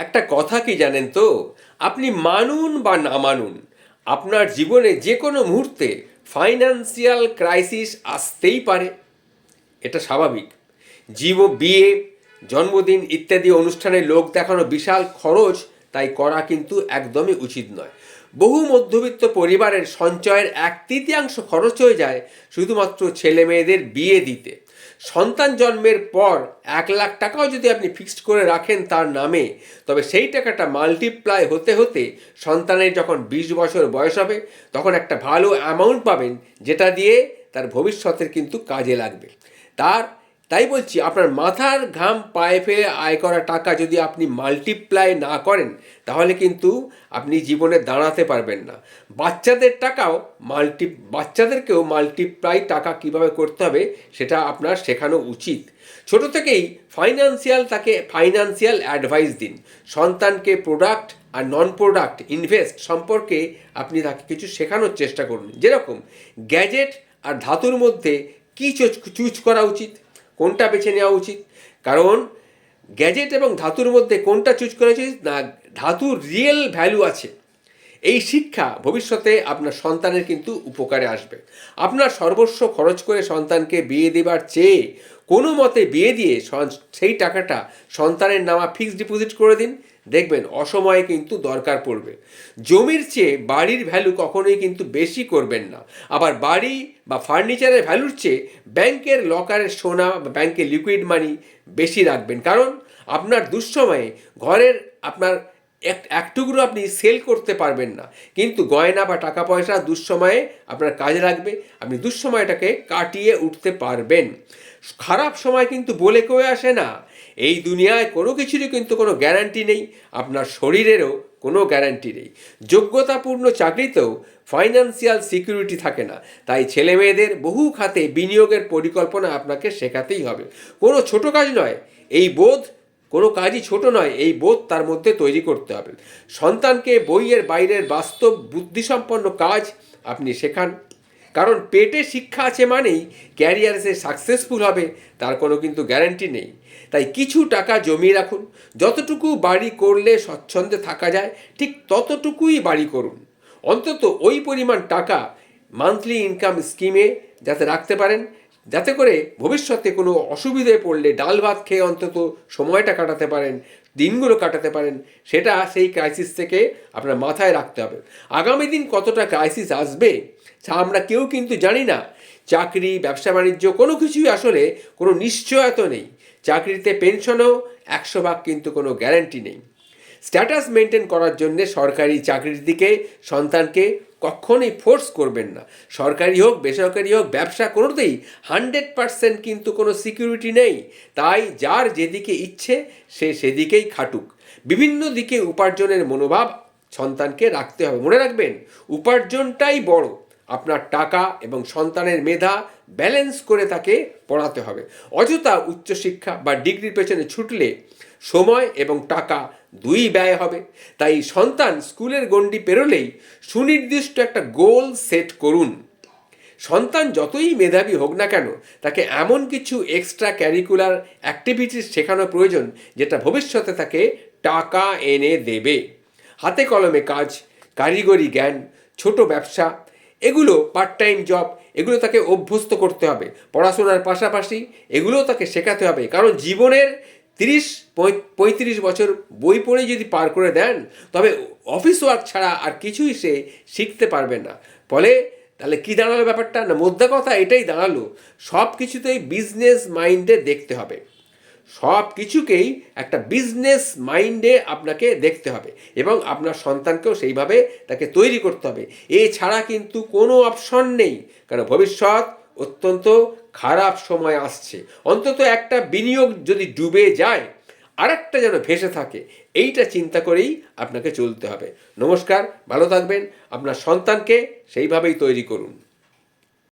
একটা কথা কি জানেন তো? আপনি মানুন বা না মানুন, আপনার জীবনে যে কোনো মুহূর্তে ফাইন্যান্সিয়াল ক্রাইসিস আসতেই পারে। এটা স্বাভাবিক। জীব, বিয়ে, জন্মদিন ইত্যাদি অনুষ্ঠানে লোক দেখানো বিশাল খরচ, তাই করা কিন্তু একদমই উচিত নয়। বহু মধ্যবিত্ত পরিবারের সঞ্চয়ের এক তৃতীয়াংশ খরচ হয়ে যায় শুধুমাত্র ছেলে মেয়েদের বিয়ে দিতে। সন্তান জন্মের পর এক লাখ টাকাও যদি আপনি ফিক্সড করে রাখেন তার নামে, তবে সেই টাকাটা মাল্টিপ্লাই হতে হতে সন্তানের যখন বিশ বছর বয়স হবে, তখন একটা ভালো অ্যামাউন্ট পাবেন, যেটা দিয়ে তার ভবিষ্যতের কিন্তু কাজে লাগবে। তার তাই বলছি, আপনার মাথার ঘাম পায়ে ফেলে আয় করা টাকা যদি আপনি মাল্টিপ্লাই না করেন, তাহলে কিন্তু আপনি জীবনে দাঁড়াতে পারবেন না। বাচ্চাদের টাকাও মাল্টি বাচ্চাদেরকেও মাল্টিপ্লাই টাকা কীভাবে করতে হবে, সেটা আপনার শেখানো উচিত। ছোট থেকেই ফাইন্যান্সিয়াল তাকে ফাইন্যান্সিয়াল অ্যাডভাইস দিন। সন্তানকে প্রোডাক্ট আর নন প্রোডাক্ট ইনভেস্ট সম্পর্কে আপনি তাকে কিছু শেখানোর চেষ্টা করুন। যেরকম গ্যাজেট আর ধাতুর মধ্যে কী চুজ করা উচিত? কোনটা বেছে নেওয়া উচিত? কারণ গ্যাজেট এবং ধাতুর মধ্যে কোনটা চুজ করা উচিত? না, ধাতুর রিয়েল ভ্যালু আছে। এই শিক্ষা ভবিষ্যতে আপনার সন্তানের কিন্তু উপকারে আসবে। আপনার সর্বস্ব খরচ করে সন্তানকে বিয়ে দেবার চেয়ে কোনো মতে বিয়ে দিয়ে সেই টাকাটা সন্তানের নামা ফিক্সড ডিপোজিট করে দিন। দেখবেন অসময়ে কিন্তু দরকার পড়বে। জমির চেয়ে বাড়ির ভ্যালু কখনোই কিন্তু বেশি করবেন না। আবার বাড়ি বা ফার্নিচারের ভ্যালুর চেয়ে ব্যাংকের লকারের সোনা বা ব্যাংকের লিকুইড মানি বেশি রাখবেন। কারণ আপনার দুঃসময়ে ঘরের আপনার এক এক টুকরো আপনি সেল করতে পারবেন না। কিন্তু গয়না বা টাকা পয়সা দুঃসময়ে আপনার কাজে লাগবে। আপনি দুঃসময়টাকে কাটিয়ে উঠতে পারবেন। খারাপ সময় কিন্তু বলে কেউ আসে না। এই দুনিয়ায় কোনো কিছুরই কিন্তু কোনো গ্যারান্টি নেই, আপনার শরীরেরও কোনো গ্যারান্টি নেই। যোগ্যতাপূর্ণ চাকরিতেও ফাইন্যান্সিয়াল সিকিউরিটি থাকে না, তাই ছেলে মেয়েদের বহু খাতে বিনিয়োগের পরিকল্পনা আপনাকে শেখাতেই হবে। কোনো ছোট কাজ নয়, এই বোধ, কোনো কাজই ছোট নয়, এই বোধ তার মধ্যে তৈরি করতে হবে। সন্তানকে বইয়ের বাইরের বাস্তব বুদ্ধিসম্পন্ন কাজ আপনি শেখান। কারণ পেটে শিক্ষা আছে মানেই ক্যারিয়ার সে সাকসেসফুল হবে, তার কোনো কিন্তু গ্যারান্টি নেই। তাই কিছু টাকা জমিয়ে রাখুন। যতটুকু বাড়ি করলে স্বচ্ছন্দে থাকা যায়, ঠিক ততটুকুই বাড়ি করুন। অন্তত ওই পরিমাণ টাকা মান্থলি ইনকাম স্কিমে যাতে রাখতে পারেন, যাতে করে ভবিষ্যতে কোনো অসুবিধায় পড়লে ডাল ভাত খেয়ে অন্তত সময়টা কাটাতে পারেন, দিনগুলো কাটাতে পারেন, সেটা সেই ক্রাইসিস থেকে আপনার মাথায় রাখতে হবে। আগামী দিন কতটা ক্রাইসিস আসবে, তা আমরা কেউ কিন্তু জানি না। চাকরি, ব্যবসা, বাণিজ্য কোনো কিছুই আসলে কোনো নিশ্চয়তা নেই। চাকরিতে পেনশনও একশো ভাগ কিন্তু কোনো গ্যারান্টি নেই। স্ট্যাটাস মেনটেন করার জন্যে সরকারি চাকরির দিকে সন্তানকে কখনোই ফোর্স করবেন না। সরকারি হোক, বেসরকারি হোক, ব্যবসা কোনোতেই হান্ড্রেড পারসেন্ট কিন্তু কোনো সিকিউরিটি নেই। তাই যার যেদিকে ইচ্ছে, সে সেদিকেই খাটুক। বিভিন্ন দিকে উপার্জনের মনোভাব সন্তানকে রাখতে হবে। মনে রাখবেন, উপার্জনটাই বড়। আপনার টাকা এবং সন্তানের মেধা ব্যালেন্স করে তাকে পড়াতে হবে। অযথা উচ্চশিক্ষা বা ডিগ্রির পেছনে ছুটলে সময় এবং টাকা দুই ব্যয় হবে। তাই সন্তান স্কুলের গণ্ডি পেরোলেই সুনির্দিষ্ট একটা গোল সেট করুন। সন্তান যতই মেধাবী হোক না কেন, তাকে এমন কিছু এক্সট্রা ক্যারিকুলার অ্যাক্টিভিটিস শেখানো প্রয়োজন যেটা ভবিষ্যতে তাকে টাকা এনে দেবে। হাতে কলমে কাজ, কারিগরি জ্ঞান, ছোট ব্যবসা এগুলো পার্ট টাইম জব এগুলো তাকে অভ্যস্ত করতে হবে। পড়াশোনার পাশাপাশি এগুলোও তাকে শেখাতে হবে। কারণ জীবনের তিরিশ পঁয়ত্রিশ বছর বই পড়ে যদি পার করে দেন, তবে অফিস ওয়ার্ক ছাড়া আর কিছুই সে শিখতে পারবে না। ফলে তাহলে কী দাঁড়াল ব্যাপারটা? না, মোদ্দা কথা এটাই দাঁড়াল। সব কিছুতেই বিজনেস মাইন্ডে দেখতে হবে। সব কিছুকেই একটা বিজনেস মাইন্ডে আপনাকে দেখতে হবে এবং আপনার সন্তানকেও সেইভাবে তাকে তৈরি করতে হবে। এছাড়া কিন্তু কোনো অপশন নেই, কারণ ভবিষ্যৎ অত্যন্ত খারাপ সময় আসছে। অন্তত একটা বিনিয়োগ যদি ডুবে যায়, আরেকটা যেন ভেসে থাকে, এইটা চিন্তা করেই আপনাকে চলতে হবে। নমস্কার, ভালো থাকবেন, আপনার সন্তানকে সেইভাবেই তৈরি করুন।